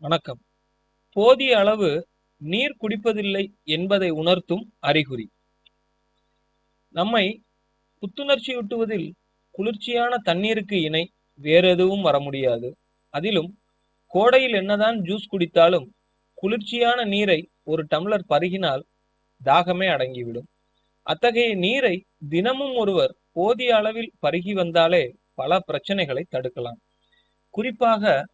வணக்கம். போதிய அளவு நீர் குடிப்பதில்லை என்பதை உணர்த்தும் அறிகுறி. நம்மை புத்துணர்ச்சியூட்டுவதில் குளிர்ச்சியான தண்ணீருக்கு இணை வேறு எதுவும் வர முடியாது அதிலும் கோடையில் என்னதான் ஜூஸ் குடித்தாலும் குளிர்ச்சியான நீரை ஒரு டம்ளர் பருகினால் தாகமே அடங்கிவிடும். அத்தகைய நீரை தினமும் ஒருவர் போதிய அளவில் பருகி வந்தாலே பல பிரச்சனைகளை தடுக்கலாம். குறிப்பாக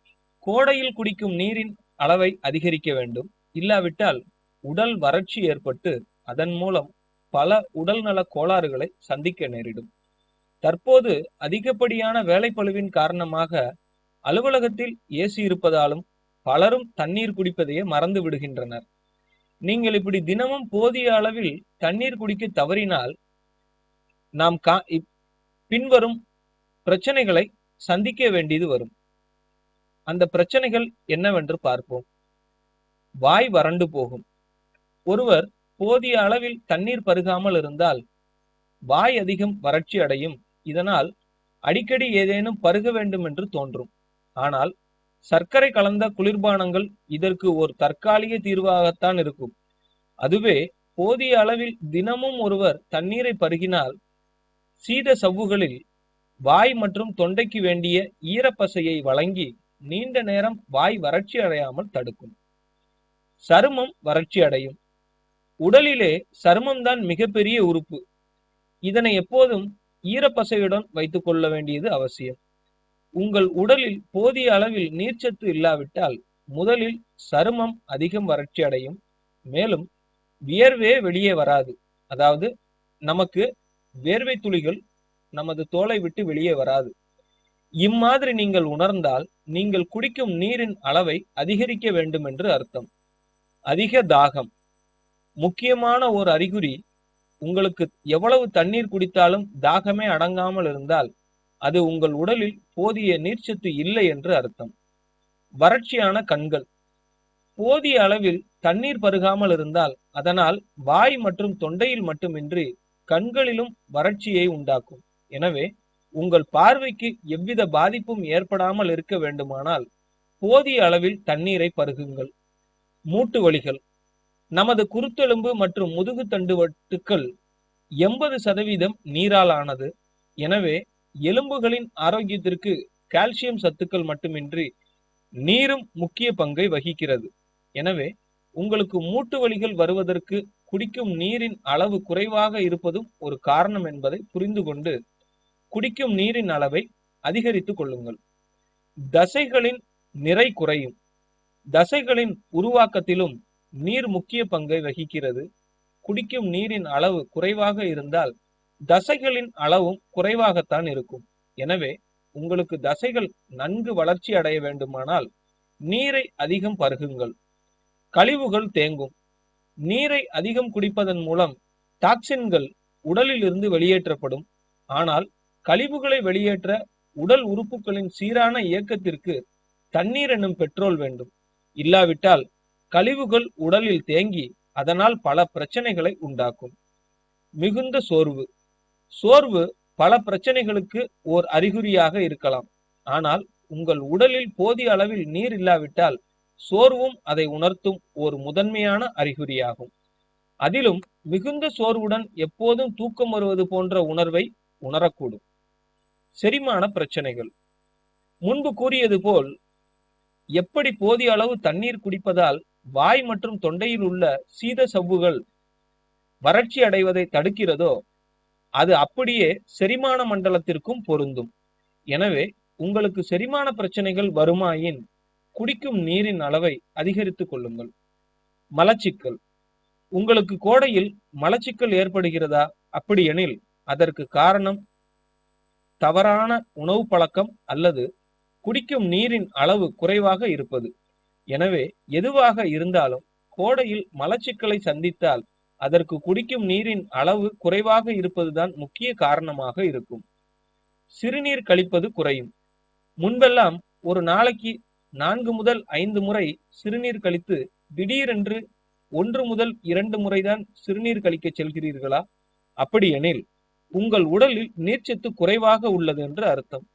கோடையில் குடிக்கும் நீரின் அளவை அதிகரிக்க வேண்டும். இல்லாவிட்டால் உடல் வறட்சி ஏற்பட்டு அதன் மூலம் பல உடல்நல கோளாறுகளை சந்திக்க நேரிடும். தற்போது அதிகப்படியான வேலைப்பளுவின் காரணமாக அலுவலகத்தில் ஏசி இருப்பதாலும் பலரும் தண்ணீர் குடிப்பதையே மறந்து விடுகின்றனர். நீங்கள் இப்படி தினமும் போதிய அளவில் தண்ணீர் குடிக்க தவறினால் நாம் கா இப்- பின்வரும் பிரச்சனைகளை சந்திக்க வேண்டியது வரும். அந்த பிரச்சனைகள் என்னவென்று பார்ப்போம். வாய் வறண்டு போகும். ஒருவர் போதிய அளவில் தண்ணீர் பருகாமல் இருந்தால் வாய் அதிகம் வறட்சி அடையும். இதனால் அடிக்கடி ஏதேனும் பருக வேண்டும் என்று தோன்றும். ஆனால் சர்க்கரை கலந்த குளிர்பானங்கள் இதற்கு ஒரு தற்காலிக தீர்வாகத்தான் இருக்கும். அதுவே போதிய அளவில் தினமும் ஒருவர் தண்ணீரை பருகினால் சீத சவ்வுகளில் வாய் மற்றும் தொண்டைக்கு வேண்டிய ஈரப்பசையை வழங்கி நீண்ட நேரம் வாய் வறட்சி அடையாமல் தடுக்கும். சருமம் வறட்சி அடையும். உடலிலே சருமம்தான் மிகப்பெரிய உறுப்பு. இதனை எப்போதும் ஈரப்பசையுடன் வைத்துக் கொள்ள வேண்டியது அவசியம். உங்கள் உடலில் போதிய அளவில் நீர்ச்சத்து இல்லாவிட்டால் முதலில் சருமம் அதிகம் வறட்சி அடையும். மேலும் வியர்வே வெளியே வராது. அதாவது நமக்கு வேர்வை துளிகள் நமது தோலை விட்டு வெளியே வராது. இம்மாதிரி நீங்கள் உணர்ந்தால் நீங்கள் குடிக்கும் நீரின் அளவை அதிகரிக்க வேண்டும் என்று அர்த்தம். அதிக தாகம். முக்கியமான ஒரு அறிகுறி உங்களுக்கு எவ்வளவு தண்ணீர் குடித்தாலும் தாகமே அடங்காமல் இருந்தால் அது உங்கள் உடலில் போதிய நீர்ச்சத்து இல்லை என்று அர்த்தம். வறட்சியான கண்கள். போதிய அளவில் தண்ணீர் பருகாமல் இருந்தால் அதனால் வாய் மற்றும் தொண்டையில் மட்டுமின்றி கண்களிலும் வறட்சியை உண்டாக்கும். எனவே உங்கள் பார்வைக்கு எவ்வித பாதிப்பும் ஏற்படாமல் இருக்க வேண்டுமானால் போதிய அளவில் தண்ணீரை பருகுங்கள். மூட்டு வலிகள். நமது குருத்தெலும்பு மற்றும் முதுகு தண்டு வட்டுக்கள் எண்பது சதவீதம் நீரால் ஆனது. எனவே எலும்புகளின் ஆரோக்கியத்திற்கு கால்சியம் சத்துக்கள் மட்டுமின்றி நீரும் முக்கிய பங்கை வகிக்கிறது. எனவே உங்களுக்கு மூட்டு வலிகள் வருவதற்கு குடிக்கும் நீரின் அளவு குறைவாக இருப்பதும் ஒரு காரணம் என்பதை புரிந்து கொண்டு குடிக்கும் நீரின் அளவை அதிகரித்துக் கொள்ளுங்கள். தசைகளின் நிறை குறையும். தசைகளின் உருவாக்கத்திலும் நீர் முக்கிய பங்கை வகிக்கிறது. குடிக்கும் நீரின் அளவு குறைவாக இருந்தால் தசைகளின் அளவும் குறைவாகத்தான் இருக்கும். எனவே உங்களுக்கு தசைகள் நன்கு வளர்ச்சி அடைய வேண்டுமானால் நீரை அதிகம் பருகுங்கள். கழிவுகள் தேங்கும். நீரை அதிகம் குடிப்பதன் மூலம் டாக்சின்கள் உடலில் இருந்து வெளியேற்றப்படும். ஆனால் கழிவுகளை வெளியேற்ற உடல் உறுப்புகளின் சீரான இயக்கத்திற்கு தண்ணீர் என்னும் பெட்ரோல் வேண்டும். இல்லாவிட்டால் கழிவுகள் உடலில் தேங்கி அதனால் பல பிரச்சனைகளை உண்டாக்கும். மிகுந்த சோர்வு. சோர்வு பல பிரச்சனைகளுக்கு ஓர் அறிகுறியாக இருக்கலாம். ஆனால் உங்கள் உடலில் போதிய அளவில் நீர் இல்லாவிட்டால் சோர்வும் அதை உணர்த்தும் ஒரு முதன்மையான அறிகுறியாகும். அதிலும் மிகுந்த சோர்வுடன் எப்போதும் தூக்கம் வருவது போன்ற உணர்வை உணரக்கூடும். செரிமான பிரச்சனைகள். முன்பு கூறியது போல் எப்படி போதிய அளவு தண்ணீர் குடிப்பதால் வாய் மற்றும் தொண்டையில் உள்ள சீத சவ்வுகள் வறட்சி அடைவதை தடுக்கிறதோ அது அப்படியே செரிமான மண்டலத்திற்கும் பொருந்தும். எனவே உங்களுக்கு செரிமான பிரச்சனைகள் வருமாயின் குடிக்கும் நீரின் அளவை அதிகரித்துக் கொள்ளுங்கள். மலச்சிக்கல். உங்களுக்கு கோடையில் மலச்சிக்கல் ஏற்படுகிறதா? அப்படியெனில் அதற்கு காரணம் தவறான உணவு பழக்கம் அல்லது குடிக்கும் நீரின் அளவு குறைவாக இருப்பது. எனவே எதுவாக இருந்தாலும் கோடையில் மலச்சிக்கலை சந்தித்தால் அதற்கு குடிக்கும் நீரின் அளவு குறைவாக இருப்பதுதான் முக்கிய காரணமாக இருக்கும். சிறுநீர் கழிப்பது குறையும். முன்பெல்லாம் ஒரு நாளைக்கு நான்கு முதல் ஐந்து முறை சிறுநீர் கழித்து திடீரென்று ஒன்று முதல் இரண்டு முறைதான் சிறுநீர் கழிக்க செல்கிறீர்களா? அப்படியெனில் உங்கள் உடலில் நீர்ச்சத்து குறைவாக உள்ளது என்று அர்த்தம்.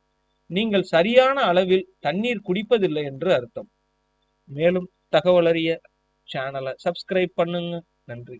நீங்கள் சரியான அளவில் தண்ணீர் குடிப்பதில்லை என்று அர்த்தம். மேலும் தகவலறிய சேனலை சப்ஸ்கிரைப் பண்ணுங்க. நன்றி.